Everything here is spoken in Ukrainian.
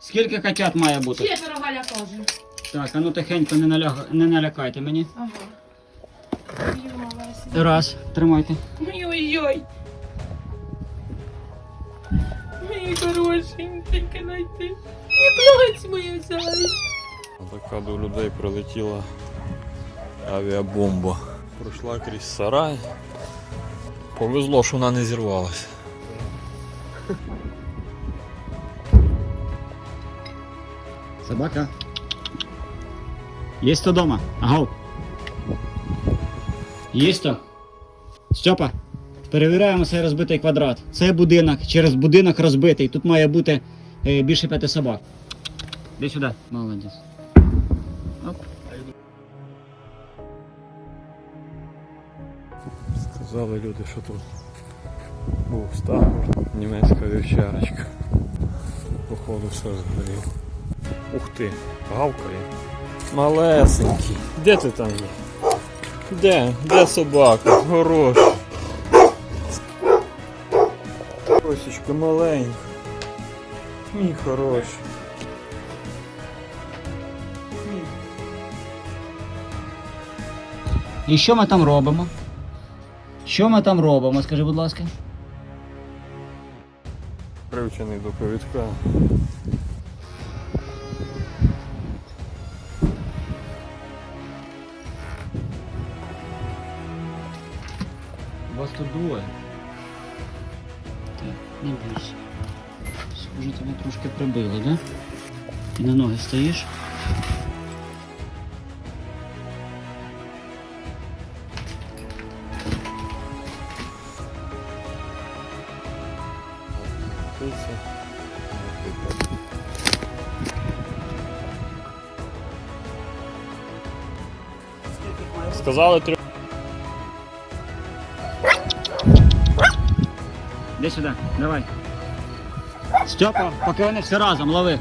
Скільки котят має бути? Четверо Галя каже. Так, а ну тихенько не, наляга... не налякайте мені. Ага. Раз, тримайте. Ой-ой-ой. Мої хорошенькі найти. Не плач, моя зай. Така до людей прилетіла авіабомба. Пройшла крізь сарай. Повезло, що вона не зірвалася. Собака. Есть кто дома? Агов. Есть хто? Степа, перевіряємо цей розбитий квадрат. Це будинок, через будинок розбитий. Тут має бути е, більше п'яти собак. Іди сюди. Молодець. Оп. Сказали люди, що тут був стар, німецька вівчарочка. Походу все згорів. Ух ти, гавкає. Малесенький. Де ти там є? Де? Де собака? Хороша. Росічка маленька. Мій хороший. Мій. І що ми там робимо? Що ми там робимо, скажи, будь ласка. Привчений до повідка. Вас тут двоє. Так, не бійся. Схоже, тебе трошки прибило, да? Ти на ноги стоїш? Сказали три. Іди сюди, давай. Степа, поки всі разом, лови.